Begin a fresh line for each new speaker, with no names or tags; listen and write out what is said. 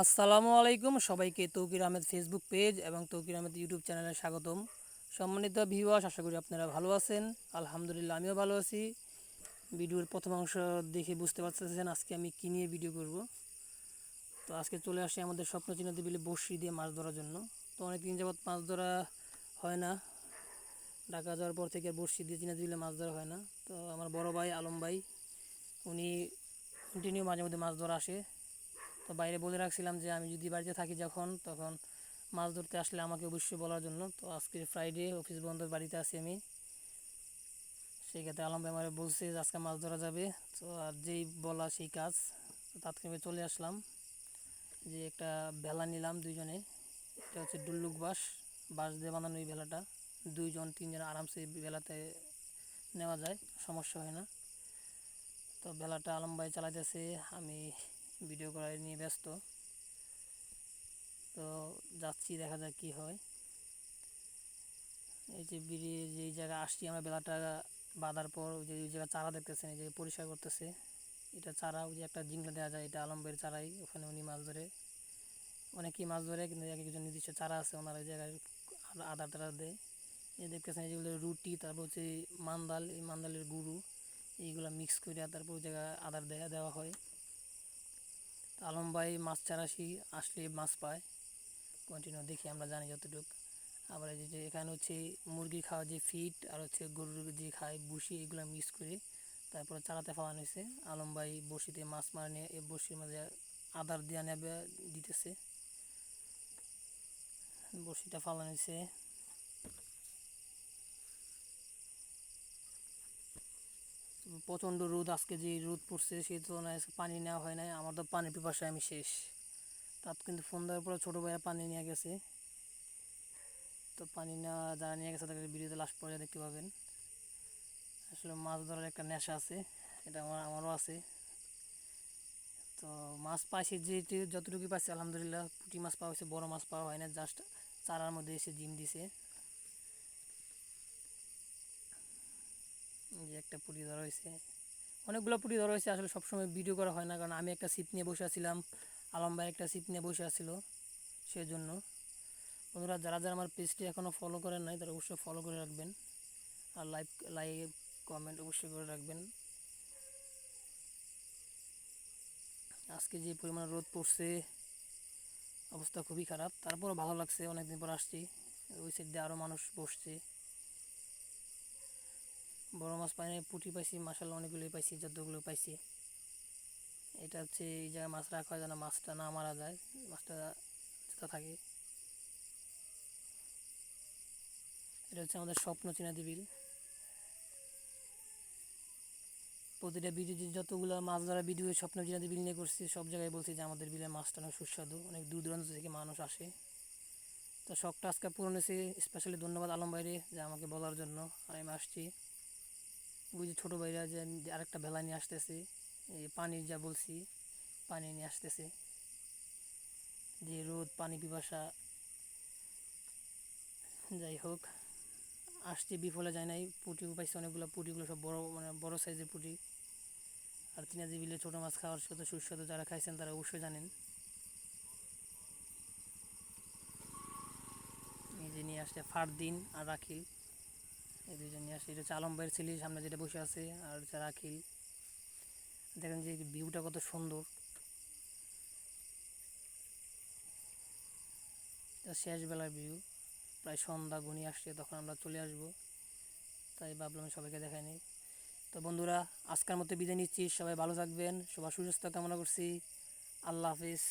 আসসালামু আলাইকুম। সবাইকে তৌকির আহমেদ ফেসবুক পেজ এবং তৌকির আহমেদ ইউটিউব চ্যানেলে স্বাগতম। সম্মানিত ভিউয়ার্স আশা করি আপনারা ভালো আছেন। আলহামদুলিল্লাহ, আমিও ভালো আছি। ভিডিওর প্রথম অংশ দেখে বুঝতে পারতেছেন আজকে আমি কী নিয়ে ভিডিও করব। তো আজকে চলে আসি আমাদের স্বপ্ন চিহ্নিত বিলে বড়শি দিয়ে মাছ ধরার জন্য। তো অনেক দিন যাবৎ মাছ ধরা হয় না। ঢাকা যাওয়ার পর থেকে বড়শি দিয়ে চিহ্নিত বিলে মাছ ধরা হয় না। তো আমার বড় ভাই, আলম ভাই, উনি কন্টিনিউ মাঝে মধ্যে মাছ ধরা আসে। তো বাইরে বলে রাখছিলাম যে আমি যদি বাড়িতে থাকি যখন, তখন মাছ ধরতে আসলে আমাকে অবশ্যই বলার জন্য। তো আজকে ফ্রাইডে অফিস বন্ধ, বাড়িতে আছি আমি। সেই ক্ষেত্রে আলম আমার বলছে যে আজকে মাছ ধরা যাবে। তো আর যেই বলা সেই কাজ তাৎক্ষণিক চলে আসলাম। যে একটা ভেলা নিলাম দুইজনে। এটা হচ্ছে ডুল্লুক বাঁশ। বাঁশ দিয়ে বানানো এই ভেলাটা। দুইজন, তিনজন আরামসে ভেলাতে নেওয়া যায়, সমস্যা হয় না। তো ভেলাটা আলম ভাই চালাইতেছে। আমি ভিডিও করার নিয়ে ব্যস্ত। তো যাচ্ছি, দেখা যাক কী হয়। এই যে বেরিয়ে যে জায়গায় আসছি আমরা, বেলাটা বাঁধার পর ওই যে, ওই জায়গায় চারা দেখতেছেন, এই যে পরিষ্কার করতেছে। এটা চারা, ওই যে একটা জিংলা দেওয়া যায়, এটা আলম্বের চারাই, ওখানে উনি মাছ ধরে। অনেকেই মাছ ধরে, কিন্তু এক একজন নির্দিষ্ট চারা আছে, ওনার ওই জায়গায় আদার টাদা দেয়। এই দেখতেছেন যেগুলো রুটি, তারপর হচ্ছে মান্দাল, এই মান্দালের গুরু এইগুলো মিক্স করে তারপর ওই জায়গায় আদার দেয়া, দেওয়া হয়। আলম ভাই মাছ চারাশি আসলে মাছ পায়। কন্টিনিউ দেখি, আমরা জানি যতটুকু। আবার এই যে এখানে হচ্ছে মুরগি খাওয়া যে ফিট আর হচ্ছে গরুর যে খায় বুসি এগুলো মিক্স করে। তারপরে চারাতে ফালানো হয়েছে। আলম ভাই বসিতে মাছ মারা নিয়ে বসির মাঝে আদার দেওয়া নেবে, দিতেছে। বসিটা ফালানো হয়েছে। প্রচণ্ড রোদ, আজকে যে রোদ পড়ছে সেই তুলনায় পানি নেওয়া হয় নাই। আমার তো পানির পিপাসায় আমি শেষ। তার কিন্তু ফোন দেওয়ার পরে ছোটো ভাইয়া পানি নিয়ে গেছে। তো পানি নেওয়া, যারা নিয়ে গেছে তাদের ভিডিওতে লাস্ট পর্যায়ে দেখতে পাবেন। আসলে মাছ ধরার একটা নেশা আছে, এটা আমার, আমারও আছে। তো মাছ পাইছি যেটি যতটুকু পাইছি, আলহামদুলিল্লাহ। পুঁটি মাছ পাওয়া হয়েছে, বড়ো মাছ পাওয়া হয় না জাস্ট চারার মধ্যে এসে ডিম দিছে। যে একটা পুটি ধরা হয়েছে। অনেকগুলো পুটি ধরা হয়েছে, আসলে সবসময় ভিডিও করা হয় না, কারণ আমি একটা সিপ নিয়ে বসে আছিলাম, আলম ভাই একটা সিপ নিয়ে বসে আছিল, সেজন্য। বন্ধুরা, যারা যারা আমার পেজটি এখনও ফলো করেন নাই, তারা অবশ্যই ফলো করে রাখবেন। আর লাইক লাইক কমেন্ট অবশ্যই করে রাখবেন। আজকে যে পরিমাণ রোদ পড়ছে, অবস্থা খুবই খারাপ। তারপরও ভালো লাগছে, অনেকদিন পর আসছি। ওই সাইড দিয়ে আরও মানুষ বসছে। মাছ পাইনি পুঁটি পাইছি মাসাল্লাহ অনেকগুলোই পাইছি যতগুলো পাইছি। এটা হচ্ছে এই জায়গায় মাছ রাখা হয় যেন মাছটা না মারা যায়, মাছটা যেটা থাকে। এটা হচ্ছে আমাদের স্বপ্ন চিনাদি বিল। প্রতিটা ভিডিও যতগুলো মাছ ধরা ভিডিও স্বপ্ন চিনাদি বিল নিয়ে করছি, সব জায়গায় বলছি যে আমাদের বিলের মাছটা অনেক সুস্বাদু, অনেক দূর দূরান্ত থেকে মানুষ আসে। তো শখটা আজকে পূরণ হয়েছে। স্পেশালি ধন্যবাদ আলম বাইরে যে আমাকে বলার জন্য। আমি আসছি। যে ছোটো ভাইরা যে আরেকটা ভেলা নিয়ে আসতেছে, এই পানির যা বলছি, পানি নিয়ে আসতেছে। যে রোদ, পানি, পিপাসা, যাই হোক, আসছে, বিফলে যায় নাই পুঁটিও পাইছে অনেকগুলো পুঁটিগুলো সব বড় মানে বড় সাইজের পুঁটি। আর তিনাদি বিলে ছোটো মাছ খাওয়ার সাথে সুস্বাদু যারা খাইছেন, তারা অবশ্যই জানেন। যে নিয়ে আসছে ফার দিন আর রাখিল। এই দুজন নিয়ে আসছে এটা হচ্ছে আলম ভাইয়ের ছেলে সামনে যেটা বসে আছে, আর হচ্ছে রাখিল। দেখেন যে ভিউটা কত সুন্দর। শেষ বেলার ভিউ প্রায় সন্ধ্যা ঘনিয়ে আসছে, তখন আমরা চলে আসব। তাই ভাবলাম সবাইকে দেখাই নিই। তো বন্ধুরা, আজকের মতো বিদায় নিচ্ছি। সবাই ভালো থাকবেন, সবার সুস্বাস্থ্য কামনা করছি। আল্লাহ হাফিজ।